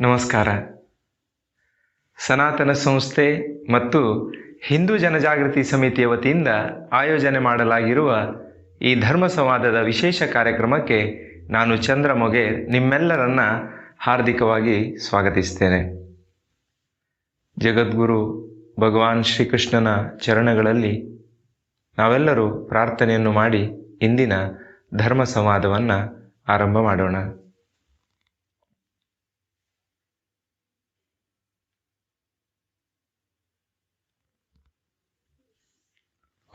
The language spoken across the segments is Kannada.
ನಮಸ್ಕಾರ. ಸನಾತನ ಸಂಸ್ಥೆ ಮತ್ತು ಹಿಂದೂ ಜನಜಾಗೃತಿ ಸಮಿತಿಯ ವತಿಯಿಂದ ಆಯೋಜನೆ ಮಾಡಲಾಗಿರುವ ಈ ಧರ್ಮ ಸಂವಾದದ ವಿಶೇಷ ಕಾರ್ಯಕ್ರಮಕ್ಕೆ ನಾನು ಚಂದ್ರ ಮೊಗೆ ನಿಮ್ಮೆಲ್ಲರನ್ನ ಹಾರ್ದಿಕವಾಗಿ ಸ್ವಾಗತಿಸ್ತೇನೆ. ಜಗದ್ಗುರು ಭಗವಾನ್ ಶ್ರೀಕೃಷ್ಣನ ಚರಣಗಳಲ್ಲಿ ನಾವೆಲ್ಲರೂ ಪ್ರಾರ್ಥನೆಯನ್ನು ಮಾಡಿ ಇಂದಿನ ಧರ್ಮ ಸಂವಾದವನ್ನು ಆರಂಭ ಮಾಡೋಣ.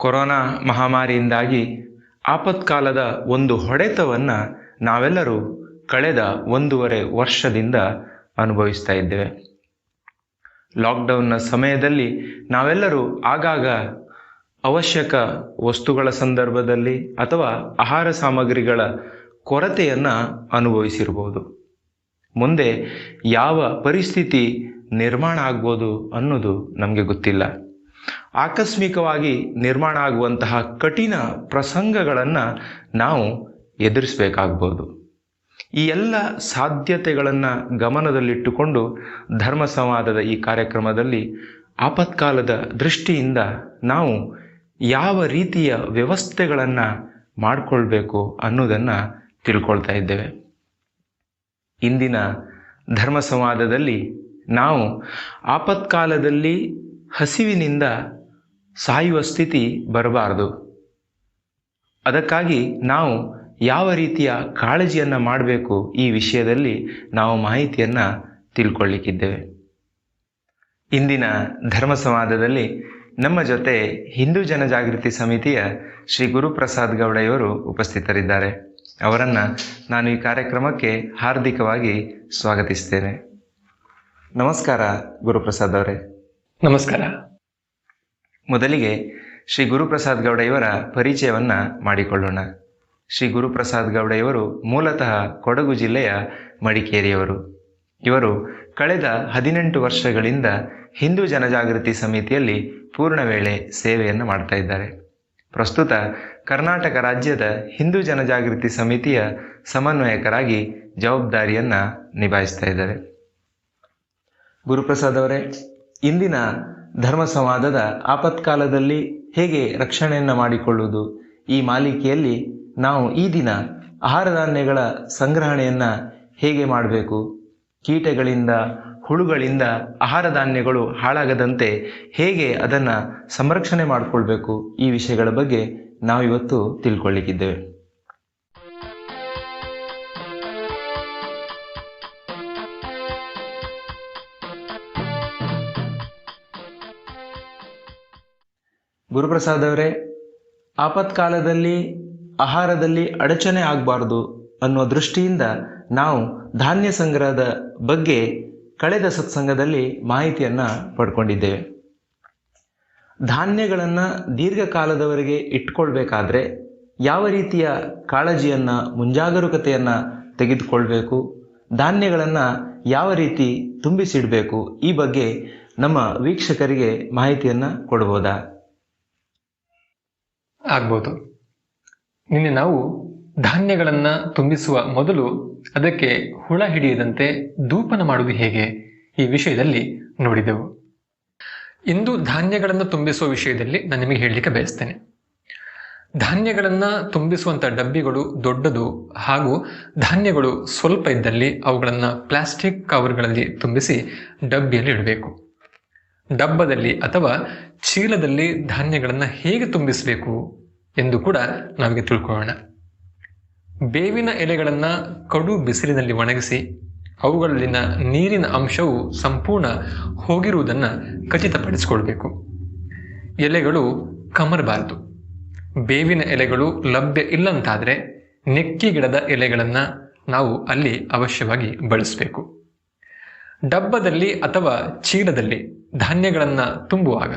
ಕೊರೋನಾ ಮಹಾಮಾರಿಯಿಂದಾಗಿ ಆಪತ್ಕಾಲದ ಒಂದು ಹೊಡೆತವನ್ನು ನಾವೆಲ್ಲರೂ ಕಳೆದ ಒಂದೂವರೆ ವರ್ಷದಿಂದ ಅನುಭವಿಸ್ತಾ ಇದ್ದೇವೆ. ಲಾಕ್ಡೌನ್ನ ಸಮಯದಲ್ಲಿ ನಾವೆಲ್ಲರೂ ಆಗಾಗ ಅವಶ್ಯಕ ವಸ್ತುಗಳ ಸಂದರ್ಭದಲ್ಲಿ ಅಥವಾ ಆಹಾರ ಸಾಮಗ್ರಿಗಳ ಕೊರತೆಯನ್ನು ಅನುಭವಿಸಿರ್ಬೋದು. ಮುಂದೆ ಯಾವ ಪರಿಸ್ಥಿತಿ ನಿರ್ಮಾಣ ಆಗ್ಬೋದು ಅನ್ನೋದು ನಮಗೆ ಗೊತ್ತಿಲ್ಲ. ಆಕಸ್ಮಿಕವಾಗಿ ನಿರ್ಮಾಣ ಆಗುವಂತಹ ಕಠಿಣ ಪ್ರಸಂಗಗಳನ್ನು ನಾವು ಎದುರಿಸಬೇಕಾಗ್ಬೋದು. ಈ ಎಲ್ಲ ಸಾಧ್ಯತೆಗಳನ್ನು ಗಮನದಲ್ಲಿಟ್ಟುಕೊಂಡು ಧರ್ಮ ಸಂವಾದದ ಈ ಕಾರ್ಯಕ್ರಮದಲ್ಲಿ ಆಪತ್ಕಾಲದ ದೃಷ್ಟಿಯಿಂದ ನಾವು ಯಾವ ರೀತಿಯ ವ್ಯವಸ್ಥೆಗಳನ್ನು ಮಾಡಿಕೊಳ್ಬೇಕು ಅನ್ನೋದನ್ನು ತಿಳ್ಕೊಳ್ತಾ ಇದ್ದೇವೆ. ಇಂದಿನ ಧರ್ಮ ಸಂವಾದದಲ್ಲಿ ನಾವು ಆಪತ್ಕಾಲದಲ್ಲಿ ಹಸಿವಿನಿಂದ ಸಾಯುವ ಸ್ಥಿತಿ ಬರಬಾರದು. ಅದಕ್ಕಾಗಿ ನಾವು ಯಾವ ರೀತಿಯ ಕಾಳಜಿಯನ್ನು ಮಾಡಬೇಕು ಈ ವಿಷಯದಲ್ಲಿ ನಾವು ಮಾಹಿತಿಯನ್ನು ತಿಳ್ಕೊಳ್ಳಿಕ್ಕಿದ್ದೇವೆ. ಇಂದಿನ ಧರ್ಮ ಸಂವಾದದಲ್ಲಿ ನಮ್ಮ ಜೊತೆ ಹಿಂದೂ ಜನಜಾಗೃತಿ ಸಮಿತಿಯ ಶ್ರೀ ಗುರುಪ್ರಸಾದ್ ಗೌಡೆಯವರು ಉಪಸ್ಥಿತರಿದ್ದಾರೆ. ಅವರನ್ನು ನಾನು ಈ ಕಾರ್ಯಕ್ರಮಕ್ಕೆ ಹಾರ್ದಿಕವಾಗಿ ಸ್ವಾಗತಿಸ್ತೇನೆ. ನಮಸ್ಕಾರ ಗುರುಪ್ರಸಾದ್ ಅವರೇ. ನಮಸ್ಕಾರ. ಮೊದಲಿಗೆ ಶ್ರೀ ಗುರುಪ್ರಸಾದ್ ಗೌಡ ಇವರ ಪರಿಚಯವನ್ನ ಮಾಡಿಕೊಳ್ಳೋಣ. ಶ್ರೀ ಗುರುಪ್ರಸಾದ್ ಗೌಡ ಇವರು ಮೂಲತಃ ಕೊಡಗು ಜಿಲ್ಲೆಯ ಮಡಿಕೇರಿಯವರು. ಇವರು ಕಳೆದ ಹದಿನೆಂಟು ವರ್ಷಗಳಿಂದ ಹಿಂದೂ ಜನಜಾಗೃತಿ ಸಮಿತಿಯಲ್ಲಿ ಪೂರ್ಣ ವೇಳೆ ಸೇವೆಯನ್ನು ಮಾಡ್ತಾ ಇದ್ದಾರೆ. ಪ್ರಸ್ತುತ ಕರ್ನಾಟಕ ರಾಜ್ಯದ ಹಿಂದೂ ಜನಜಾಗೃತಿ ಸಮಿತಿಯ ಸಮನ್ವಯಕರಾಗಿ ಜವಾಬ್ದಾರಿಯನ್ನು ನಿಭಾಯಿಸ್ತಾ ಇದ್ದಾರೆ. ಗುರುಪ್ರಸಾದ್ ಅವರೇ ಇಂದಿನ ಧರ್ಮ ಸಂವಾದದ ಆಪತ್ಕಾಲದಲ್ಲಿ ಹೇಗೆ ರಕ್ಷಣೆಯನ್ನು ಮಾಡಿಕೊಳ್ಳುವುದು? ಈ ಮಾಲಿಕೆಯಲ್ಲಿ ನಾವು ಈ ದಿನ ಆಹಾರ ಧಾನ್ಯಗಳ ಸಂಗ್ರಹಣೆಯನ್ನು ಹೇಗೆ ಮಾಡಬೇಕು? ಕೀಟಗಳಿಂದ, ಹುಳುಗಳಿಂದ ಆಹಾರ ಧಾನ್ಯಗಳು ಹಾಳಾಗದಂತೆ ಹೇಗೆ ಅದನ್ನು ಸಂರಕ್ಷಣೆ ಮಾಡಿಕೊಳ್ಬೇಕು? ಈ ವಿಷಯಗಳ ಬಗ್ಗೆ ನಾವಿವತ್ತು ತಿಳ್ಕೊಳ್ಳಿಕ್ಕಿದ್ದೇವೆ ಗುರುಪ್ರಸಾದ್ ಅವರೇ, ಆಪತ್ಕಾಲದಲ್ಲಿ, ಆಹಾರದಲ್ಲಿ ಅಡಚಣೆ ಆಗಬಾರ್ದು ಅನ್ನೋ ದೃಷ್ಟಿಯಿಂದ ನಾವು ಧಾನ್ಯ ಸಂಗ್ರಹದ ಬಗ್ಗೆ ಕಳೆದ ಸತ್ಸಂಗದಲ್ಲಿ ಮಾಹಿತಿಯನ್ನು ಪಡ್ಕೊಂಡಿದ್ದೇವೆ. ಧಾನ್ಯಗಳನ್ನು ದೀರ್ಘಕಾಲದವರೆಗೆ ಇಟ್ಕೊಳ್ಬೇಕಾದ್ರೆ ಯಾವ ರೀತಿಯ ಕಾಳಜಿಯನ್ನು, ಮುಂಜಾಗರೂಕತೆಯನ್ನು ತೆಗೆದುಕೊಳ್ಬೇಕು, ಧಾನ್ಯಗಳನ್ನು ಯಾವ ರೀತಿ ತುಂಬಿಸಿಡಬೇಕು, ಈ ಬಗ್ಗೆ ನಮ್ಮ ವೀಕ್ಷಕರಿಗೆ ಮಾಹಿತಿಯನ್ನು ಕೊಡ್ಬೋದಾ? ಆಗ್ಬೋದು. ನಿನ್ನೆ ನಾವು ಧಾನ್ಯಗಳನ್ನು ತುಂಬಿಸುವ ಮೊದಲು ಅದಕ್ಕೆ ಹುಳ ಹಿಡಿಯದಂತೆ ಧೂಪನ ಮಾಡುವುದು ಹೇಗೆ? ಈ ವಿಷಯದಲ್ಲಿ ನೋಡಿದೆವು. ಇಂದು ಧಾನ್ಯಗಳನ್ನು ತುಂಬಿಸುವ ವಿಷಯದಲ್ಲಿ ನಾನು ನಿಮಗೆ ಹೇಳಲಿಕ್ಕೆ ಬಯಸ್ತೇನೆ. ಧಾನ್ಯಗಳನ್ನು ತುಂಬಿಸುವಂತ ಡಬ್ಬಿಗಳು ದೊಡ್ಡದು ಹಾಗೂ ಧಾನ್ಯಗಳು ಸ್ವಲ್ಪ ಇದ್ದಲ್ಲಿ ಅವುಗಳನ್ನು ಪ್ಲಾಸ್ಟಿಕ್ ಕವರ್ಗಳಲ್ಲಿ ತುಂಬಿಸಿ ಡಬ್ಬಿಯಲ್ಲಿ ಇಡಬೇಕು. ಡಬ್ಬದಲ್ಲಿ ಅಥವಾ ಚೀಲದಲ್ಲಿ ಧಾನ್ಯಗಳನ್ನು ಹೇಗೆ ತುಂಬಿಸಬೇಕು ಎಂದು ಕೂಡ ನಮಗೆ ತಿಳ್ಕೊಳ್ಳೋಣ. ಬೇವಿನ ಎಲೆಗಳನ್ನು ಕಡು ಬಿಸಿಲಿನಲ್ಲಿ ಒಣಗಿಸಿ, ಅವುಗಳಲ್ಲಿನ ನೀರಿನ ಅಂಶವು ಸಂಪೂರ್ಣ ಹೋಗಿರುವುದನ್ನು ಖಚಿತಪಡಿಸಿಕೊಳ್ಬೇಕು. ಎಲೆಗಳು ಕಮರಬಾರದು. ಬೇವಿನ ಎಲೆಗಳು ಲಭ್ಯ ಇಲ್ಲಂತಾದರೆ, ನೆಕ್ಕಿ ಗಿಡದ ಎಲೆಗಳನ್ನು ನಾವು ಅಲ್ಲಿ ಅವಶ್ಯವಾಗಿ ಬಳಸಬೇಕು. ಡಬ್ಬದಲ್ಲಿ ಅಥವಾ ಚೀಲದಲ್ಲಿ ಧಾನ್ಯಗಳನ್ನು ತುಂಬುವಾಗ,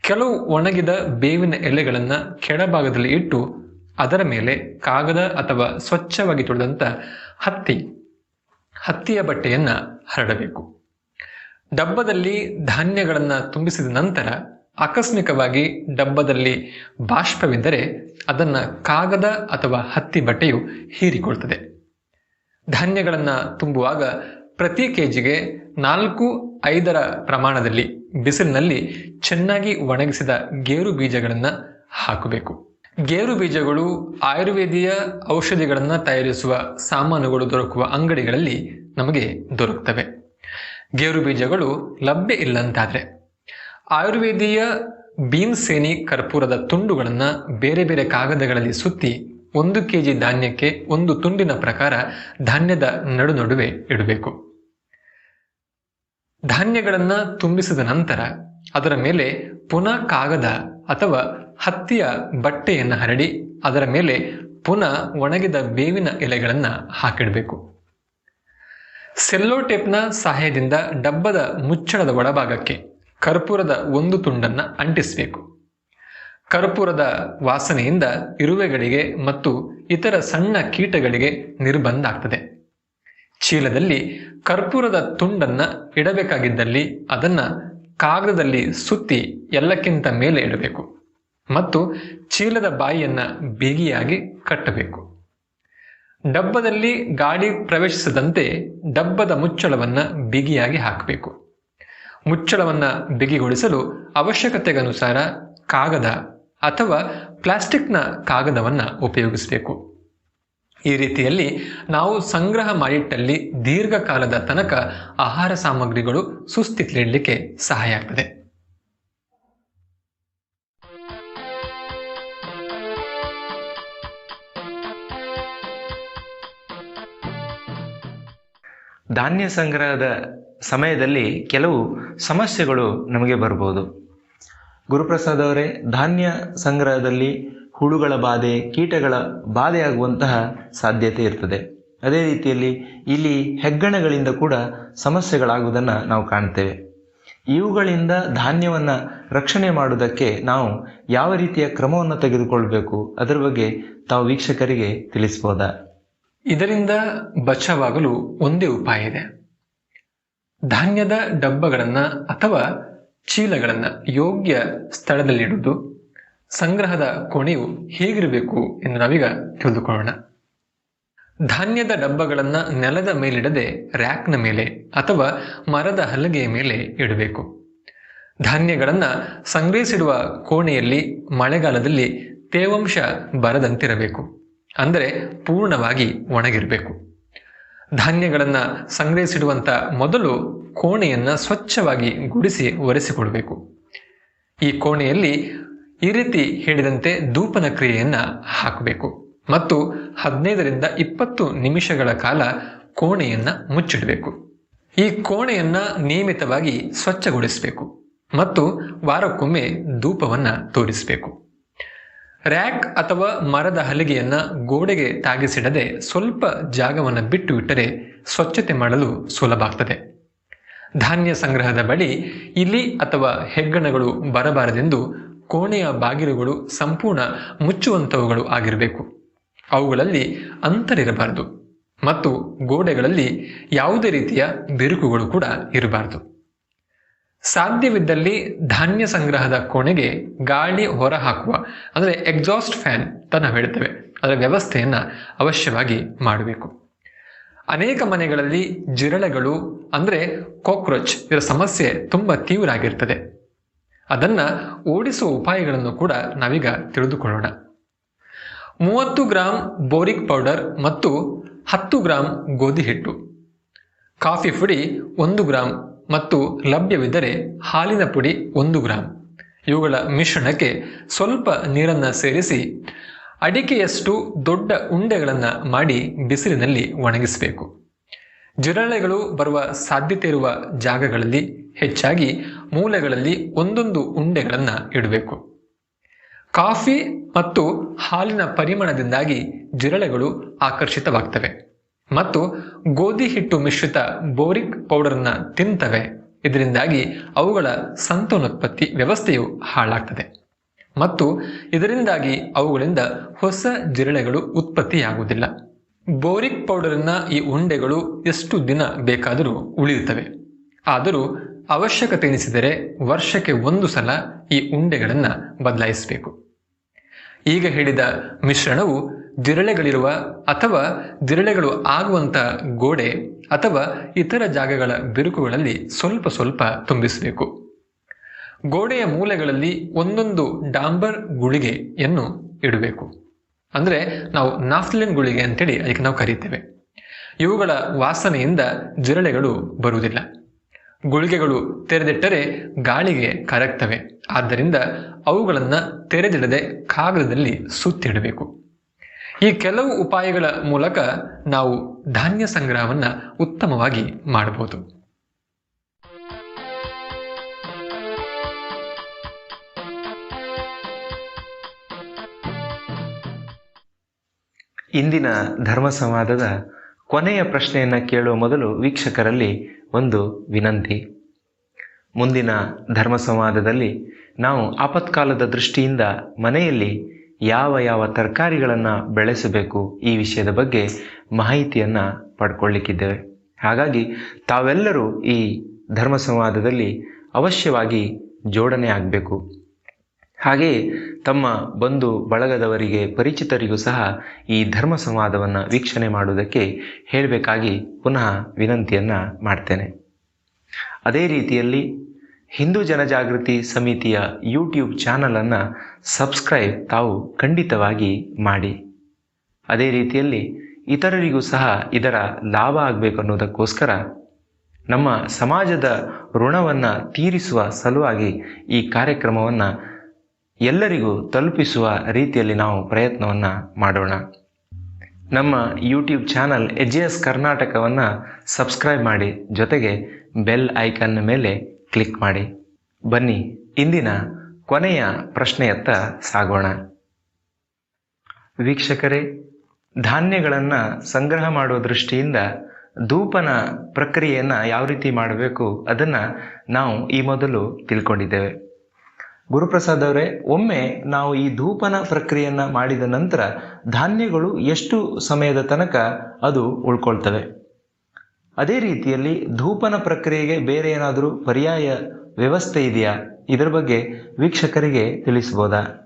ಕೆಲವು ಒಣಗಿದ ಬೇವಿನ ಎಲೆಗಳನ್ನು ಕೆಳಭಾಗದಲ್ಲಿ ಇಟ್ಟು ಅದರ ಮೇಲೆ ಕಾಗದ ಅಥವಾ ಸ್ವಚ್ಛವಾಗಿ ತೊಳೆದಂತ ಹತ್ತಿ, ಹತ್ತಿಯ ಬಟ್ಟೆಯನ್ನ ಹರಡಬೇಕು. ಡಬ್ಬದಲ್ಲಿ ಧಾನ್ಯಗಳನ್ನು ತುಂಬಿಸಿದ ನಂತರ ಆಕಸ್ಮಿಕವಾಗಿ ಡಬ್ಬದಲ್ಲಿ ಬಾಷ್ಪವಿದ್ದರೆ ಅದನ್ನ ಕಾಗದ ಅಥವಾ ಹತ್ತಿ ಬಟ್ಟೆಯು ಹೀರಿಕೊಳ್ತದೆ. ಧಾನ್ಯಗಳನ್ನು ತುಂಬುವಾಗ ಪ್ರತಿ ಕೆಜಿಗೆ ನಾಲ್ಕು ಐದರ ಪ್ರಮಾಣದಲ್ಲಿ ಬಿಸಿಲಿನಲ್ಲಿ ಚೆನ್ನಾಗಿ ಒಣಗಿಸಿದ ಗೇರು ಬೀಜಗಳನ್ನು ಹಾಕಬೇಕು. ಗೇರು ಬೀಜಗಳು ಆಯುರ್ವೇದೀಯ ಔಷಧಿಗಳನ್ನು ತಯಾರಿಸುವ ಸಾಮಾನುಗಳು ದೊರಕುವ ಅಂಗಡಿಗಳಲ್ಲಿ ನಮಗೆ ದೊರಕುತ್ತವೆ ಗೇರು ಬೀಜಗಳು ಲಭ್ಯ ಇಲ್ಲಂತಾದರೆ ಆಯುರ್ವೇದೀಯ ಸೇನಿ ಕರ್ಪೂರದ ತುಂಡುಗಳನ್ನು ಬೇರೆ ಬೇರೆ ಕಾಗದಗಳಲ್ಲಿ ಸುತ್ತಿ ಒಂದು ಕೆಜಿ ಧಾನ್ಯಕ್ಕೆ ಒಂದು ತುಂಡಿನ ಪ್ರಕಾರ ಧಾನ್ಯದ ನಡು ನಡುವೆ ಇಡಬೇಕು. ಧಾನ್ಯಗಳನ್ನ ತುಂಬಿಸಿದ ನಂತರ ಅದರ ಮೇಲೆ ಪುನಃ ಕಾಗದ ಅಥವಾ ಹತ್ತಿಯ ಬಟ್ಟೆಯನ್ನು ಹರಡಿ ಅದರ ಮೇಲೆ ಪುನಃ ಒಣಗಿದ ಬೇವಿನ ಎಲೆಗಳನ್ನು ಹಾಕಿಡಬೇಕು. ಸೆಲ್ಲೋ ಟೇಪ್ನ ಸಹಾಯದಿಂದ ಡಬ್ಬದ ಮುಚ್ಚಳದ ಒಳಭಾಗಕ್ಕೆ ಕರ್ಪೂರದ ಒಂದು ತುಂಡನ್ನ ಅಂಟಿಸಬೇಕು. ಕರ್ಪೂರದ ವಾಸನೆಯಿಂದ ಇರುವೆಗಳಿಗೆ ಮತ್ತು ಇತರ ಸಣ್ಣ ಕೀಟಗಳಿಗೆ ನಿರ್ಬಂಧ ಆಗ್ತದೆ. ಚೀಲದಲ್ಲಿ ಕರ್ಪೂರದ ತುಂಡನ್ನ ಇಡಬೇಕಾಗಿದ್ದಲ್ಲಿ ಅದನ್ನ ಕಾಗದದಲ್ಲಿ ಸುತ್ತಿ ಎಲ್ಲಕ್ಕಿಂತ ಮೇಲೆ ಇಡಬೇಕು ಮತ್ತು ಚೀಲದ ಬಾಯಿಯನ್ನ ಬಿಗಿಯಾಗಿ ಕಟ್ಟಬೇಕು. ಡಬ್ಬದಲ್ಲಿ ಗಾಡಿ ಪ್ರವೇಶಿಸದಂತೆ ಡಬ್ಬದ ಮುಚ್ಚಳವನ್ನ ಬಿಗಿಯಾಗಿ ಹಾಕಬೇಕು. ಮುಚ್ಚಳವನ್ನ ಬಿಗಿಗೊಳಿಸಲು ಅವಶ್ಯಕತೆಗನುಸಾರ ಕಾಗದ ಅಥವಾ ಪ್ಲಾಸ್ಟಿಕ್ನ ಕಾಗದವನ್ನ ಉಪಯೋಗಿಸಬೇಕು. ಈ ರೀತಿಯಲ್ಲಿ ನಾವು ಸಂಗ್ರಹ ಮಾಡಿಟ್ಟಲ್ಲಿ ದೀರ್ಘಕಾಲದ ತನಕ ಆಹಾರ ಸಾಮಗ್ರಿಗಳು ಸುಸ್ಥಿತಿಲಿಡಲಿಕ್ಕೆ ಸಹಾಯ ಆಗ್ತದೆ. ಧಾನ್ಯ ಸಂಗ್ರಹದ ಸಮಯದಲ್ಲಿ ಕೆಲವು ಸಮಸ್ಯೆಗಳು ನಮಗೆ ಬರ್ಬೋದು. ಗುರುಪ್ರಸಾದ್ ಅವರೇ, ಧಾನ್ಯ ಸಂಗ್ರಹದಲ್ಲಿ ಹುಳುಗಳ ಬಾಧೆ, ಕೀಟಗಳ ಬಾಧೆಯಾಗುವಂತಹ ಸಾಧ್ಯತೆ ಇರ್ತದೆ. ಅದೇ ರೀತಿಯಲ್ಲಿ ಇಲ್ಲಿ ಹೆಗ್ಗಣಗಳಿಂದ ಕೂಡ ಸಮಸ್ಯೆಗಳಾಗುವುದನ್ನು ನಾವು ಕಾಣ್ತೇವೆ. ಇವುಗಳಿಂದ ಧಾನ್ಯವನ್ನು ರಕ್ಷಣೆ ಮಾಡುವುದಕ್ಕೆ ನಾವು ಯಾವ ರೀತಿಯ ಕ್ರಮವನ್ನು ತೆಗೆದುಕೊಳ್ಬೇಕು? ಅದರ ಬಗ್ಗೆ ತಾವು ವೀಕ್ಷಕರಿಗೆ ತಿಳಿಸ್ಬೋದಾ? ಇದರಿಂದ ಬಚಾವಾಗಲು ಒಂದೇ ಉಪಾಯ ಇದೆ. ಧಾನ್ಯದ ಡಬ್ಬಗಳನ್ನು ಅಥವಾ ಚೀಲಗಳನ್ನು ಯೋಗ್ಯ ಸ್ಥಳದಲ್ಲಿಡುವುದು ಸಂಗ್ರಹದ ಕೋಣೆಯು ಹೇಗಿರಬೇಕು ಎಂದು ನಾವೀಗ ತಿಳಿದುಕೊಳ್ಳೋಣ. ಧಾನ್ಯದ ಡಬ್ಬಗಳನ್ನ ನೆಲದ ಮೇಲಿಡದೆ ರ್ಯಾಕ್ನ ಮೇಲೆ ಅಥವಾ ಮರದ ಹಲಗೆಯ ಮೇಲೆ ಇಡಬೇಕು. ಧಾನ್ಯಗಳನ್ನ ಸಂಗ್ರಹಿಸಿಡುವ ಕೋಣೆಯಲ್ಲಿ ಮಳೆಗಾಲದಲ್ಲಿ ತೇವಾಂಶ ಬರದಂತಿರಬೇಕು. ಅಂದರೆ ಪೂರ್ಣವಾಗಿ ಒಣಗಿರಬೇಕು. ಧಾನ್ಯಗಳನ್ನ ಸಂಗ್ರಹಿಸಿಡುವಂತ ಮೊದಲು ಕೋಣೆಯನ್ನ ಸ್ವಚ್ಛವಾಗಿ ಗುಡಿಸಿ ಒರೆಸಿಕೊಡಬೇಕು. ಈ ಕೋಣೆಯಲ್ಲಿ ಈ ರೀತಿ ಹೇಳಿದಂತೆ ಧೂಪನ ಕ್ರಿಯೆಯನ್ನ ಹಾಕಬೇಕು. ಮತ್ತು ಹದಿನೈದರಿಂದ ಇಪ್ಪತ್ತು ನಿಮಿಷಗಳ ಕಾಲ ಕೋಣೆಯನ್ನ ಮುಚ್ಚಿಡಬೇಕು. ಈ ಕೋಣೆಯನ್ನ ನಿಯಮಿತವಾಗಿ ಸ್ವಚ್ಛಗೊಳಿಸಬೇಕು. ಮತ್ತು ವಾರಕ್ಕೊಮ್ಮೆ ಧೂಪವನ್ನ ತೋರಿಸಬೇಕು. ರ್ಯಾಕ್ ಅಥವಾ ಮರದ ಹಲಿಗೆಯನ್ನ ಗೋಡೆಗೆ ತಾಗಿಸಿಡದೆ ಸ್ವಲ್ಪ ಜಾಗವನ್ನು ಬಿಟ್ಟು ಇಟ್ಟರೆ ಸ್ವಚ್ಛತೆ ಮಾಡಲು ಸುಲಭ ಆಗ್ತದೆ. ಧಾನ್ಯ ಸಂಗ್ರಹದ ಬಳಿ ಇಲಿ ಅಥವಾ ಹೆಗ್ಗಣಗಳು ಬರಬಾರದೆಂದು ಕೋಣೆಯ ಬಾಗಿಲುಗಳು ಸಂಪೂರ್ಣ ಮುಚ್ಚುವಂತವುಗಳು ಆಗಿರಬೇಕು. ಅವುಗಳಲ್ಲಿ ಅಂತರಿರಬಾರದು ಮತ್ತು ಗೋಡೆಗಳಲ್ಲಿ ಯಾವುದೇ ರೀತಿಯ ಬಿರುಕುಗಳು ಕೂಡ ಇರಬಾರದು. ಸಾಧ್ಯವಿದ್ದಲ್ಲಿ ಧಾನ್ಯ ಸಂಗ್ರಹದ ಕೋಣೆಗೆ ಗಾಳಿ ಹೊರಹಾಕುವ, ಅಂದರೆ ಎಕ್ಸಾಸ್ಟ್ ಫ್ಯಾನ್ ಅಂತ ನಾವು ಹೇಳ್ತೇವೆ. ಅದರ ವ್ಯವಸ್ಥೆಯನ್ನು ಅವಶ್ಯವಾಗಿ ಮಾಡಬೇಕು. ಅನೇಕ ಮನೆಗಳಲ್ಲಿ ಜಿರಳೆಗಳು, ಅಂದರೆ ಕಾಕ್ರೋಚ್ ಇದರ ಸಮಸ್ಯೆ ತುಂಬ ತೀವ್ರ ಆಗಿರ್ತದೆ. ಅದನ್ನ ಓಡಿಸುವ ಉಪಾಯಗಳನ್ನು ಕೂಡ ನಾವೀಗ ತಿಳಿದುಕೊಳ್ಳೋಣ. ಮೂವತ್ತು ಗ್ರಾಂ ಬೋರಿಕ್ ಪೌಡರ್ ಮತ್ತು ಹತ್ತು ಗ್ರಾಂ ಗೋಧಿ ಹಿಟ್ಟು. ಕಾಫಿ ಪುಡಿ ಒಂದು ಗ್ರಾಂ ಮತ್ತು ಲಭ್ಯವಿದ್ದರೆ ಹಾಲಿನ ಪುಡಿ ಒಂದು ಗ್ರಾಂ. ಇವುಗಳ ಮಿಶ್ರಣಕ್ಕೆ ಸ್ವಲ್ಪ ನೀರನ್ನು ಸೇರಿಸಿ ಅಡಿಕೆಯಷ್ಟು ದೊಡ್ಡ ಉಂಡೆಗಳನ್ನು ಮಾಡಿ ಬಿಸಿಲಿನಲ್ಲಿ ಒಣಗಿಸಬೇಕು. ಜಿರಳೆಗಳು ಬರುವ ಸಾಧ್ಯತೆ ಇರುವ ಜಾಗಗಳಲ್ಲಿ ಹೆಚ್ಚಾಗಿ ಮೂಲೆಗಳಲ್ಲಿ ಒಂದೊಂದು ಉಂಡೆಗಳನ್ನು ಇಡಬೇಕು. ಕಾಫಿ ಮತ್ತು ಹಾಲಿನ ಪರಿಮಳದಿಂದಾಗಿ ಜಿರಳೆಗಳು ಆಕರ್ಷಿತವಾಗ್ತವೆ ಮತ್ತು ಗೋಧಿ ಹಿಟ್ಟು ಮಿಶ್ರಿತ ಬೋರಿಕ್ ಪೌಡರ್ನ ತಿಂತವೆ. ಇದರಿಂದಾಗಿ ಅವುಗಳ ಸಂತಾನೋತ್ಪತ್ತಿ ವ್ಯವಸ್ಥೆಯು ಹಾಳಾಗ್ತದೆ ಮತ್ತು ಇದರಿಂದಾಗಿ ಅವುಗಳಿಂದ ಹೊಸ ಜಿರಳೆಗಳು ಉತ್ಪತ್ತಿಯಾಗುವುದಿಲ್ಲ. ಬೋರಿಕ್ ಪೌಡರ್ನ ಈ ಉಂಡೆಗಳು ಎಷ್ಟು ದಿನ ಬೇಕಾದರೂ ಉಳಿಯುತ್ತವೆ. ಆದರೂ ಅವಶ್ಯಕತೆ ಎನಿಸಿದರೆ ವರ್ಷಕ್ಕೆ ಒಂದು ಸಲ ಈ ಉಂಡೆಗಳನ್ನು ಬದಲಾಯಿಸಬೇಕು. ಈಗ ಹೇಳಿದ ಮಿಶ್ರಣವು ದಿರಳೆಗಳಿರುವ ಅಥವಾ ದಿರಳೆಗಳು ಆಗುವಂತ ಗೋಡೆ ಅಥವಾ ಇತರ ಜಾಗಗಳ ಬಿರುಕುಗಳಲ್ಲಿ ಸ್ವಲ್ಪ ಸ್ವಲ್ಪ ತುಂಬಿಸಬೇಕು. ಗೋಡೆಯ ಮೂಲೆಗಳಲ್ಲಿ ಒಂದೊಂದು ಡಾಂಬರ್ ಗುಳಿಗೆಯನ್ನು ಇಡಬೇಕು. ಅಂದ್ರೆ ನಾವು ನಾಫ್ಲಿನ್ ಗುಳಿಗೆ ಅಂತೇಳಿ ಅದಕ್ಕೆ ನಾವು ಕರೀತೇವೆ. ಇವುಗಳ ವಾಸನೆಯಿಂದ ಜಿರಳೆಗಳು ಬರುವುದಿಲ್ಲ. ಗುಳಿಗೆಗಳು ತೆರೆದಿಟ್ಟರೆ ಗಾಳಿಗೆ ಕರಗ್ತವೆ. ಆದ್ದರಿಂದ ಅವುಗಳನ್ನು ತೆರೆದಿಡದೆ ಕಾಗದದಲ್ಲಿ ಸುತ್ತಿಡಬೇಕು. ಈ ಕೆಲವು ಉಪಾಯಗಳ ಮೂಲಕ ನಾವು ಧಾನ್ಯ ಸಂಗ್ರಹವನ್ನ ಉತ್ತಮವಾಗಿ ಮಾಡಬಹುದು. ಇಂದಿನ ಧರ್ಮ ಸಂವಾದದ ಕೊನೆಯ ಪ್ರಶ್ನೆಯನ್ನು ಕೇಳುವ ಮೊದಲು ವೀಕ್ಷಕರಲ್ಲಿ ಒಂದು ವಿನಂತಿ. ಮುಂದಿನ ಧರ್ಮ ಸಂವಾದದಲ್ಲಿ ನಾವು ಆಪತ್ಕಾಲದ ದೃಷ್ಟಿಯಿಂದ ಮನೆಯಲ್ಲಿ ಯಾವ ಯಾವ ತರಕಾರಿಗಳನ್ನು ಬೆಳೆಸಬೇಕು ಈ ವಿಷಯದ ಬಗ್ಗೆ ಮಾಹಿತಿಯನ್ನು ಪಡ್ಕೊಳ್ಳಿಕ್ಕಿದ್ದೇವೆ. ಹಾಗಾಗಿ ತಾವೆಲ್ಲರೂ ಈ ಧರ್ಮ ಸಂವಾದದಲ್ಲಿ ಅವಶ್ಯವಾಗಿ ಜೋಡಣೆ ಆಗಬೇಕು. ಹಾಗೆಯೇ ತಮ್ಮ ಬಂಧು ಬಳಗದವರಿಗೆ ಪರಿಚಿತರಿಗೂ ಸಹ ಈ ಧರ್ಮ ಸಂವಾದವನ್ನು ವೀಕ್ಷಣೆ ಮಾಡುವುದಕ್ಕೆ ಹೇಳಬೇಕಾಗಿ ಪುನಃ ವಿನಂತಿಯನ್ನು ಮಾಡ್ತೇನೆ. ಅದೇ ರೀತಿಯಲ್ಲಿ ಹಿಂದೂ ಜನಜಾಗೃತಿ ಸಮಿತಿಯ ಯೂಟ್ಯೂಬ್ ಚಾನಲನ್ನು ಸಬ್ಸ್ಕ್ರೈಬ್ ತಾವು ಖಂಡಿತವಾಗಿ ಮಾಡಿ. ಅದೇ ರೀತಿಯಲ್ಲಿ ಇತರರಿಗೂ ಸಹ ಇದರ ಲಾಭ ಆಗಬೇಕು ಅನ್ನೋದಕ್ಕೋಸ್ಕರ ನಮ್ಮ ಸಮಾಜದ ಋಣವನ್ನು ತೀರಿಸುವ ಸಲುವಾಗಿ ಈ ಕಾರ್ಯಕ್ರಮವನ್ನು ಎಲ್ಲರಿಗೂ ತಲುಪಿಸುವ ರೀತಿಯಲ್ಲಿ ನಾವು ಪ್ರಯತ್ನವನ್ನು ಮಾಡೋಣ. ನಮ್ಮ ಯೂಟ್ಯೂಬ್ ಚಾನಲ್ ಎಜ್ ಎಸ್ ಕರ್ನಾಟಕವನ್ನು ಸಬ್ಸ್ಕ್ರೈಬ್ ಮಾಡಿ, ಜೊತೆಗೆ ಬೆಲ್ ಐಕನ್ ಮೇಲೆ ಕ್ಲಿಕ್ ಮಾಡಿ. ಬನ್ನಿ, ಇಂದಿನ ಕೊನೆಯ ಪ್ರಶ್ನೆಯತ್ತ ಸಾಗೋಣ. ವೀಕ್ಷಕರೇ, ಧಾನ್ಯಗಳನ್ನು ಸಂಗ್ರಹ ಮಾಡುವ ದೃಷ್ಟಿಯಿಂದ ಧೂಪನ ಪ್ರಕ್ರಿಯೆಯನ್ನು ಯಾವ ರೀತಿ ಮಾಡಬೇಕು ಅದನ್ನು ನಾವು ಈ ಮೊದಲು ತಿಳ್ಕೊಂಡಿದ್ದೇವೆ. ಗುರುಪ್ರಸಾದ್ ಅವರೇ, ಒಮ್ಮೆ ನಾವು ಈ ಧೂಪನ ಪ್ರಕ್ರಿಯೆಯನ್ನ ಮಾಡಿದ ನಂತರ ಧಾನ್ಯಗಳು ಎಷ್ಟು ಸಮಯದ ತನಕ ಅದು ಉಳ್ಕೊಳ್ತವೆ? ಅದೇ ರೀತಿಯಲ್ಲಿ ಧೂಪನ ಪ್ರಕ್ರಿಯೆಗೆ ಬೇರೆ ಏನಾದರೂ ಪರ್ಯಾಯ ವ್ಯವಸ್ಥೆ ಇದೆಯಾ? ಇದರ ಬಗ್ಗೆ ವೀಕ್ಷಕರಿಗೆ ತಿಳಿಸ್ಬೋದಾ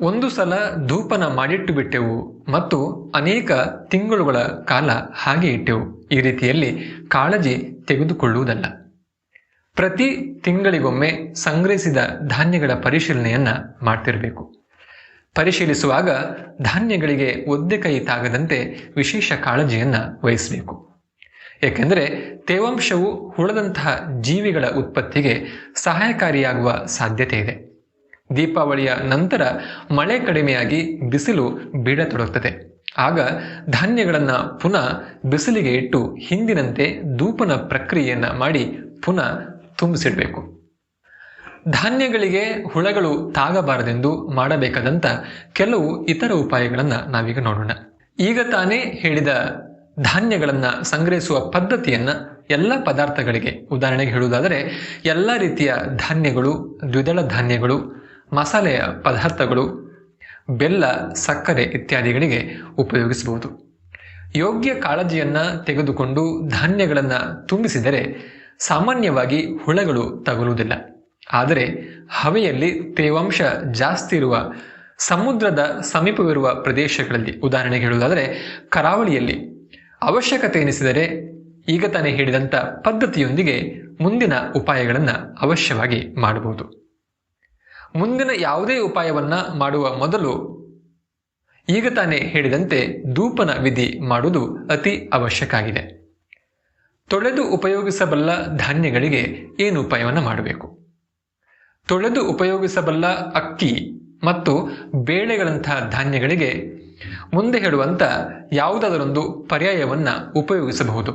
ಒಂದು ಸಲ ಧೂಪನ ಮಾಡಿಟ್ಟು ಬಿಟ್ಟೆವು ಮತ್ತು ಅನೇಕ ತಿಂಗಳುಗಳ ಕಾಲ ಹಾಗೆ ಇಟ್ಟೆವು. ಈ ರೀತಿಯಲ್ಲಿ ಕಾಳಜಿ ತೆಗೆದುಕೊಳ್ಳುವುದಲ್ಲ. ಪ್ರತಿ ತಿಂಗಳಿಗೊಮ್ಮೆ ಸಂಗ್ರಹಿಸಿದ ಧಾನ್ಯಗಳ ಪರಿಶೀಲನೆಯನ್ನ ಮಾಡ್ತಿರಬೇಕು. ಪರಿಶೀಲಿಸುವಾಗ ಧಾನ್ಯಗಳಿಗೆ ಒದ್ದೆ ಕೈ ತಾಗದಂತೆ ವಿಶೇಷ ಕಾಳಜಿಯನ್ನ ವಹಿಸಬೇಕು. ಏಕೆಂದರೆ ತೇವಾಂಶವು ಹುಳದಂತಹ ಜೀವಿಗಳ ಉತ್ಪತ್ತಿಗೆ ಸಹಾಯಕಾರಿಯಾಗುವ ಸಾಧ್ಯತೆ ಇದೆ. ದೀಪಾವಳಿಯ ನಂತರ ಮಳೆ ಕಡಿಮೆಯಾಗಿ ಬಿಸಿಲು ಬೀಳತೊಡಗುತ್ತದೆ. ಆಗ ಧಾನ್ಯಗಳನ್ನು ಪುನಃ ಬಿಸಿಲಿಗೆ ಇಟ್ಟು ಹಿಂದಿನಂತೆ ಧೂಪನ ಪ್ರಕ್ರಿಯೆಯನ್ನು ಮಾಡಿ ಪುನಃ ತುಂಬಿಸಿಡಬೇಕು. ಧಾನ್ಯಗಳಿಗೆ ಹುಳಗಳು ತಾಗಬಾರದೆಂದು ಮಾಡಬೇಕಾದಂಥ ಕೆಲವು ಇತರ ಉಪಾಯಗಳನ್ನು ನಾವೀಗ ನೋಡೋಣ. ಈಗ ತಾನೇ ಹೇಳಿದ ಧಾನ್ಯಗಳನ್ನು ಸಂಗ್ರಹಿಸುವ ಪದ್ಧತಿಯನ್ನ ಎಲ್ಲ ಪದಾರ್ಥಗಳಿಗೆ ಉದಾಹರಣೆಗೆ ಹೇಳುವುದಾದರೆ, ಎಲ್ಲ ರೀತಿಯ ಧಾನ್ಯಗಳು, ದ್ವಿದಳ ಧಾನ್ಯಗಳು ಮಸಾಲೆಯ ಪದಾರ್ಥಗಳು, ಬೆಲ್ಲ, ಸಕ್ಕರೆ ಇತ್ಯಾದಿಗಳಿಗೆ ಉಪಯೋಗಿಸಬಹುದು. ಯೋಗ್ಯ ಕಾಳಜಿಯನ್ನು ತೆಗೆದುಕೊಂಡು ಧಾನ್ಯಗಳನ್ನು ತುಂಬಿಸಿದರೆ ಸಾಮಾನ್ಯವಾಗಿ ಹುಳಗಳು ತಗುಲುವುದಿಲ್ಲ. ಆದರೆ ಹವೆಯಲ್ಲಿ ತೇವಾಂಶ ಜಾಸ್ತಿ ಇರುವ ಸಮುದ್ರದ ಸಮೀಪವಿರುವ ಪ್ರದೇಶಗಳಲ್ಲಿ ಉದಾಹರಣೆಗೆ ಹೇಳುವುದಾದರೆ ಕರಾವಳಿಯಲ್ಲಿ ಅವಶ್ಯಕತೆ ಎನಿಸಿದರೆ ಈಗ ತಾನೇ ಹೇಳಿದಂಥ ಪದ್ಧತಿಯೊಂದಿಗೆ ಮುಂದಿನ ಉಪಾಯಗಳನ್ನು ಅವಶ್ಯವಾಗಿ ಮಾಡಬಹುದು. ಮುಂದಿನ ಯಾವುದೇ ಉಪಾಯವನ್ನ ಮಾಡುವ ಮೊದಲು ಈಗ ತಾನೇ ಹೇಳಿದಂತೆ ಧೂಪನ ವಿಧಿ ಮಾಡುವುದು ಅತಿ ಅವಶ್ಯಕ ಆಗಿದೆ ತೊಳೆದು ಉಪಯೋಗಿಸಬಲ್ಲ ಧಾನ್ಯಗಳಿಗೆ ಏನು ಉಪಾಯವನ್ನು ಮಾಡಬೇಕು? ತೊಳೆದು ಉಪಯೋಗಿಸಬಲ್ಲ ಅಕ್ಕಿ ಮತ್ತು ಬೇಳೆಗಳಂತಹ ಧಾನ್ಯಗಳಿಗೆ ಮುಂದೆ ಹೇಳುವಂತ ಯಾವುದಾದರೊಂದು ಪರ್ಯಾಯವನ್ನ ಉಪಯೋಗಿಸಬಹುದು.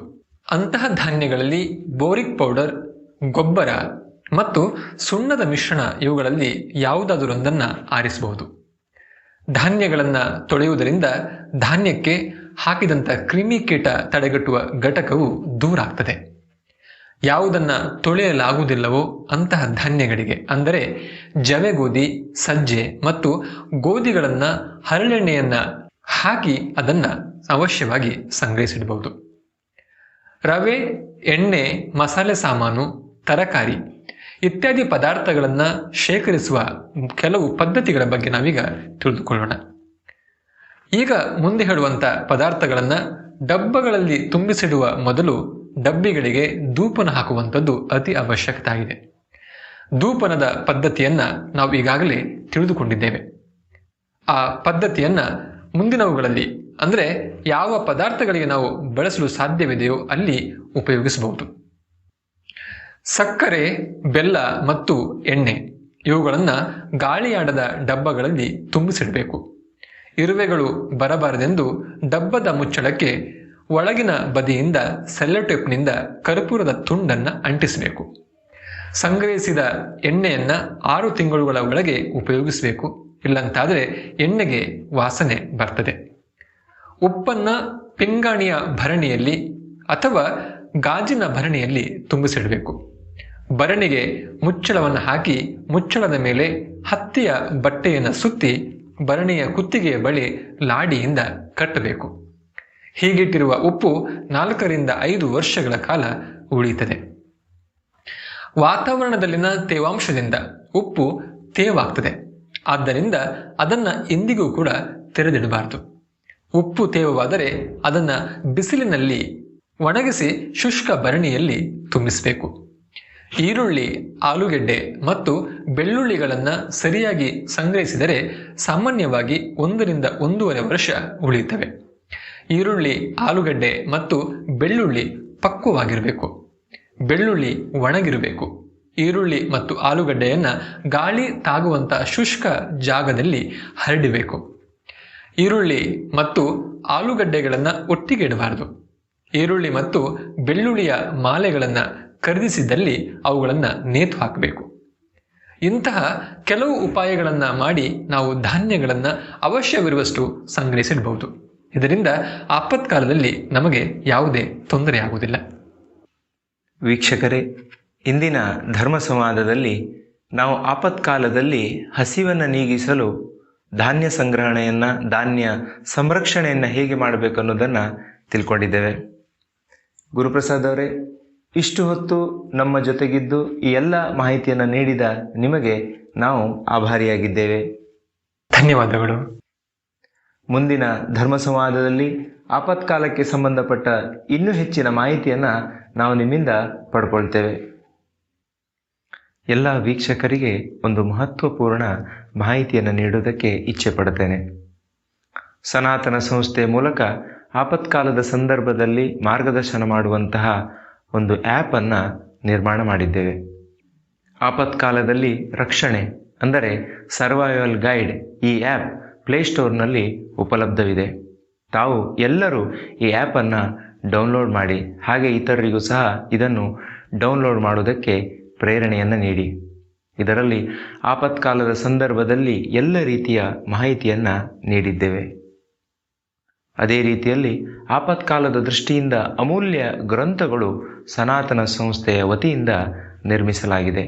ಅಂತಹ ಧಾನ್ಯಗಳಲ್ಲಿ ಬೋರಿಕ್ ಪೌಡರ್, ಗೊಬ್ಬರ ಮತ್ತು ಸುಣ್ಣದ ಮಿಶ್ರಣ ಇವುಗಳಲ್ಲಿ ಯಾವುದಾದರೊಂದನ್ನು ಆರಿಸಬಹುದು. ಧಾನ್ಯಗಳನ್ನು ತೊಳೆಯುವುದರಿಂದ ಧಾನ್ಯಕ್ಕೆ ಹಾಕಿದಂಥ ಕ್ರಿಮಿಕೀಟ ತಡೆಗಟ್ಟುವ ಘಟಕವು ದೂರ ಆಗ್ತದೆ. ಯಾವುದನ್ನು ತೊಳೆಯಲಾಗುವುದಿಲ್ಲವೋ ಅಂತಹ ಧಾನ್ಯಗಳಿಗೆ, ಅಂದರೆ ಜವೆಗೋಧಿ ಸಜ್ಜೆ ಮತ್ತು ಗೋಧಿಗಳನ್ನು ಹರಳೆಣ್ಣೆಯನ್ನು ಹಾಕಿ ಅದನ್ನು ಅವಶ್ಯವಾಗಿ ಸಂಗ್ರಹಿಸಿಡಬಹುದು. ರವೆ, ಎಣ್ಣೆ, ಮಸಾಲೆ ಸಾಮಾನು, ತರಕಾರಿ ಇತ್ಯಾದಿ ಪದಾರ್ಥಗಳನ್ನು ಶೇಖರಿಸುವ ಕೆಲವು ಪದ್ಧತಿಗಳ ಬಗ್ಗೆ ನಾವೀಗ ತಿಳಿದುಕೊಳ್ಳೋಣ. ಈಗ ಮುಂದೆ ಹೇಳುವಂತ ಪದಾರ್ಥಗಳನ್ನು ಡಬ್ಬಗಳಲ್ಲಿ ತುಂಬಿಸಿಡುವ ಮೊದಲು ಡಬ್ಬಿಗಳಿಗೆ ಧೂಪನ ಹಾಕುವಂಥದ್ದು ಅತಿ ಅವಶ್ಯಕತೆ ಆಗಿದೆ ಧೂಪನದ ಪದ್ಧತಿಯನ್ನ ನಾವು ಈಗಾಗಲೇ ತಿಳಿದುಕೊಂಡಿದ್ದೇವೆ. ಆ ಪದ್ಧತಿಯನ್ನ ಮುಂದಿನವುಗಳಲ್ಲಿ, ಅಂದರೆ ಯಾವ ಪದಾರ್ಥಗಳಿಗೆ ನಾವು ಬಳಸಲು ಸಾಧ್ಯವಿದೆಯೋ ಅಲ್ಲಿ ಉಪಯೋಗಿಸಬಹುದು. ಸಕ್ಕರೆ, ಬೆಲ್ಲ ಮತ್ತು ಎಣ್ಣೆ ಇವುಗಳನ್ನ ಗಾಳಿಯಾಡದ ಡಬ್ಬಗಳಲ್ಲಿ ತುಂಬಿಸಿಡಬೇಕು. ಇರುವೆಗಳು ಬರಬಾರದೆಂದು ಡಬ್ಬದ ಮುಚ್ಚಳಕ್ಕೆ ಒಳಗಿನ ಬದಿಯಿಂದ ಸೆಲ್ಲೋಟೇಪ್ನಿಂದ ಕರ್ಪೂರದ ತುಂಡನ್ನು ಅಂಟಿಸಬೇಕು. ಸಂಗ್ರಹಿಸಿದ ಎಣ್ಣೆಯನ್ನ ಆರು ತಿಂಗಳುಗಳ ಒಳಗೆ ಉಪಯೋಗಿಸಬೇಕು. ಇಲ್ಲಂತಾದರೆ ಎಣ್ಣೆಗೆ ವಾಸನೆ ಬರ್ತದೆ. ಉಪ್ಪನ್ನ ಪಿಂಗಾಣಿಯ ಭರಣಿಯಲ್ಲಿ ಅಥವಾ ಗಾಜಿನ ಭರಣಿಯಲ್ಲಿ ತುಂಬಿಸಿಡಬೇಕು. ಭರಣಿಗೆ ಮುಚ್ಚಳವನ್ನು ಹಾಕಿ ಮುಚ್ಚಳದ ಮೇಲೆ ಹತ್ತಿಯ ಬಟ್ಟೆಯನ್ನು ಸುತ್ತಿ ಬರಣಿಯ ಕುತ್ತಿಗೆಯ ಬಳಿ ಲಾಡಿಯಿಂದ ಕಟ್ಟಬೇಕು. ಹೀಗಿಟ್ಟಿರುವ ಉಪ್ಪು ನಾಲ್ಕರಿಂದ ಐದು ವರ್ಷಗಳ ಕಾಲ ಉಳಿಯುತ್ತದೆ. ವಾತಾವರಣದಲ್ಲಿನ ತೇವಾಂಶದಿಂದ ಉಪ್ಪು ತೇವಾಗ್ತದೆ. ಆದ್ದರಿಂದ ಅದನ್ನು ಇಂದಿಗೂ ಕೂಡ ತೆರೆದಿಡಬಾರದು. ಉಪ್ಪು ತೇವವಾದರೆ ಅದನ್ನು ಬಿಸಿಲಿನಲ್ಲಿ ಒಣಗಿಸಿ ಶುಷ್ಕ ಬರಣಿಯಲ್ಲಿ ತುಂಬಿಸಬೇಕು. ಈರುಳ್ಳಿ, ಆಲೂಗೆಡ್ಡೆ ಮತ್ತು ಬೆಳ್ಳುಳ್ಳಿಗಳನ್ನು ಸರಿಯಾಗಿ ಸಂಗ್ರಹಿಸಿದರೆ ಸಾಮಾನ್ಯವಾಗಿ ಒಂದರಿಂದ ಒಂದೂವರೆ ವರ್ಷ ಉಳಿಯುತ್ತವೆ. ಈರುಳ್ಳಿ, ಆಲೂಗಡ್ಡೆ ಮತ್ತು ಬೆಳ್ಳುಳ್ಳಿ ಪಕ್ವವಾಗಿರಬೇಕು. ಬೆಳ್ಳುಳ್ಳಿ ಒಣಗಿರಬೇಕು. ಈರುಳ್ಳಿ ಮತ್ತು ಆಲೂಗಡ್ಡೆಯನ್ನ ಗಾಳಿ ತಾಗುವಂತ ಶುಷ್ಕ ಜಾಗದಲ್ಲಿ ಹರಡಿಬೇಕು. ಈರುಳ್ಳಿ ಮತ್ತು ಆಲೂಗಡ್ಡೆಗಳನ್ನು ಒಟ್ಟಿಗೆ ಇಡಬಾರದು. ಈರುಳ್ಳಿ ಮತ್ತು ಬೆಳ್ಳುಳ್ಳಿಯ ಮಾಲೆಗಳನ್ನು ಖರೀದಿಸಿದ್ದಲ್ಲಿ ಅವುಗಳನ್ನು ನೇತು ಹಾಕಬೇಕು. ಇಂತಹ ಕೆಲವು ಉಪಾಯಗಳನ್ನು ಮಾಡಿ ನಾವು ಧಾನ್ಯಗಳನ್ನು ಅವಶ್ಯವಿರುವಷ್ಟು ಸಂಗ್ರಹಿಸಿಡಬಹುದು. ಇದರಿಂದ ಆಪತ್ಕಾಲದಲ್ಲಿ ನಮಗೆ ಯಾವುದೇ ತೊಂದರೆ ಆಗುವುದಿಲ್ಲ. ವೀಕ್ಷಕರೇ, ಇಂದಿನ ಧರ್ಮ ಸಂವಾದದಲ್ಲಿ ನಾವು ಆಪತ್ಕಾಲದಲ್ಲಿ ಹಸಿವನ್ನು ನೀಗಿಸಲು ಧಾನ್ಯ ಸಂಗ್ರಹಣೆಯನ್ನು, ಧಾನ್ಯ ಸಂರಕ್ಷಣೆಯನ್ನು ಹೇಗೆ ಮಾಡಬೇಕು ಅನ್ನೋದನ್ನು ತಿಳ್ಕೊಂಡಿದ್ದೇವೆ. ಗುರುಪ್ರಸಾದ್ ಅವರೇ ಇಷ್ಟು ಹೊತ್ತು ನಮ್ಮ ಜೊತೆಗಿದ್ದು ಈ ಎಲ್ಲ ಮಾಹಿತಿಯನ್ನು ನೀಡಿದ ನಿಮಗೆ ನಾವು ಆಭಾರಿಯಾಗಿದ್ದೇವೆ. ಧನ್ಯವಾದಗಳು. ಮುಂದಿನ ಧರ್ಮ ಸಂವಾದದಲ್ಲಿ ಆಪತ್ಕಾಲಕ್ಕೆ ಸಂಬಂಧಪಟ್ಟ ಇನ್ನೂ ಹೆಚ್ಚಿನ ಮಾಹಿತಿಯನ್ನು ನಾವು ನಿಮ್ಮಿಂದ ಪಡ್ಕೊಳ್ತೇವೆ. ಎಲ್ಲ ವೀಕ್ಷಕರಿಗೆ ಒಂದು ಮಹತ್ವಪೂರ್ಣ ಮಾಹಿತಿಯನ್ನು ನೀಡುವುದಕ್ಕೆ ಇಚ್ಛೆ ಪಡ್ತೇನೆ. ಸನಾತನ ಸಂಸ್ಥೆ ಮೂಲಕ ಆಪತ್ಕಾಲದ ಸಂದರ್ಭದಲ್ಲಿ ಮಾರ್ಗದರ್ಶನ ಮಾಡುವಂತಹ ಒಂದು ಆ್ಯಪನ್ನು ನಿರ್ಮಾಣ ಮಾಡಿದ್ದೇವೆ. ಆಪತ್ಕಾಲದಲ್ಲಿ ರಕ್ಷಣೆ, ಅಂದರೆ ಸರ್ವೈವಲ್ ಗೈಡ್ ಈ ಆ್ಯಪ್ ಪ್ಲೇಸ್ಟೋರ್ನಲ್ಲಿ ಉಪಲಬ್ಧವಿದೆ. ತಾವು ಎಲ್ಲರೂ ಈ ಆ್ಯಪನ್ನು ಡೌನ್ಲೋಡ್ ಮಾಡಿ, ಹಾಗೆ ಇತರರಿಗೂ ಸಹ ಇದನ್ನು ಡೌನ್ಲೋಡ್ ಮಾಡುವುದಕ್ಕೆ ಪ್ರೇರಣೆಯನ್ನು ನೀಡಿ. ಇದರಲ್ಲಿ ಆಪತ್ಕಾಲದ ಸಂದರ್ಭದಲ್ಲಿ ಎಲ್ಲ ರೀತಿಯ ಮಾಹಿತಿಯನ್ನು ನೀಡಿದ್ದೇವೆ. ಅದೇ ರೀತಿಯಲ್ಲಿ ಆಪತ್ಕಾಲದ ದೃಷ್ಟಿಯಿಂದ ಅಮೂಲ್ಯ ಗ್ರಂಥಗಳು ಸನಾತನ ಸಂಸ್ಥೆಯ ವತಿಯಿಂದ ನಿರ್ಮಿಸಲಾಗಿದೆ.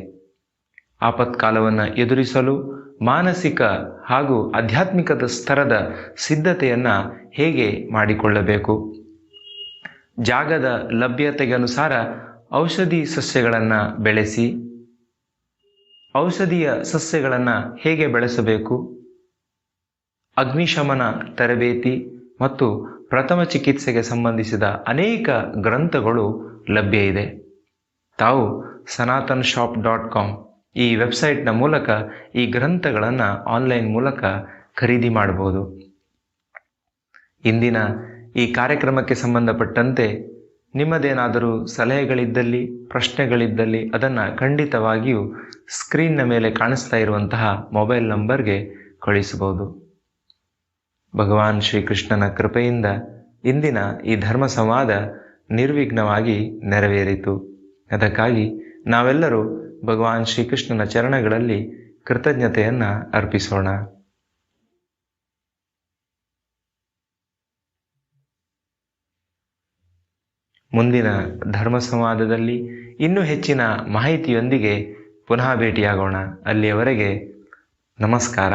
ಆಪತ್ಕಾಲವನ್ನು ಎದುರಿಸಲು ಮಾನಸಿಕ ಹಾಗೂ ಆಧ್ಯಾತ್ಮಿಕದ ಸ್ತರದ ಸಿದ್ಧತೆಯನ್ನು ಹೇಗೆ ಮಾಡಿಕೊಳ್ಳಬೇಕು? ಜಾಗದ ಲಭ್ಯತೆಗೆ ಅನುಸಾರ ಔಷಧಿ ಸಸ್ಯಗಳನ್ನು ಬೆಳೆಸಿ, ಔಷಧೀಯ ಸಸ್ಯಗಳನ್ನು ಹೇಗೆ ಬೆಳೆಸಬೇಕು? ಅಗ್ನಿಶಮನ ತರಬೇತಿ ಮತ್ತು ಪ್ರಥಮ ಚಿಕಿತ್ಸೆಗೆ ಸಂಬಂಧಿಸಿದ ಅನೇಕ ಗ್ರಂಥಗಳು ಲಭ್ಯ ಇದೆ. ತಾವು ಸನಾತನ್ ಶಾಪ್ ಡಾಟ್ ಕಾಮ್ ಈ ವೆಬ್ಸೈಟ್ನ ಮೂಲಕ ಈ ಗ್ರಂಥಗಳನ್ನು ಆನ್ಲೈನ್ ಮೂಲಕ ಖರೀದಿ ಮಾಡಬಹುದು. ಇಂದಿನ ಈ ಕಾರ್ಯಕ್ರಮಕ್ಕೆ ಸಂಬಂಧಪಟ್ಟಂತೆ ನಿಮ್ಮದೇನಾದರೂ ಸಲಹೆಗಳಿದ್ದಲ್ಲಿ, ಪ್ರಶ್ನೆಗಳಿದ್ದಲ್ಲಿ ಅದನ್ನು ಖಂಡಿತವಾಗಿಯೂ ಸ್ಕ್ರೀನ್ನ ಮೇಲೆ ಕಾಣಿಸ್ತಾ ಇರುವಂತಹ ಮೊಬೈಲ್ ನಂಬರ್ಗೆ ಕಳಿಸಬಹುದು. ಭಗವಾನ್ ಶ್ರೀಕೃಷ್ಣನ ಕೃಪೆಯಿಂದ ಇಂದಿನ ಈ ಧರ್ಮ ಸಂವಾದ ನಿರ್ವಿಘ್ನವಾಗಿ ನೆರವೇರಿತು. ಅದಕ್ಕಾಗಿ ನಾವೆಲ್ಲರೂ ಭಗವಾನ್ ಶ್ರೀಕೃಷ್ಣನ ಚರಣಗಳಲ್ಲಿ ಕೃತಜ್ಞತೆಯನ್ನು ಅರ್ಪಿಸೋಣ. ಮುಂದಿನ ಧರ್ಮ ಸಂವಾದದಲ್ಲಿ ಇನ್ನೂ ಹೆಚ್ಚಿನ ಮಾಹಿತಿಯೊಂದಿಗೆ ಪುನಃ ಭೇಟಿಯಾಗೋಣ. ಅಲ್ಲಿಯವರೆಗೆ ನಮಸ್ಕಾರ.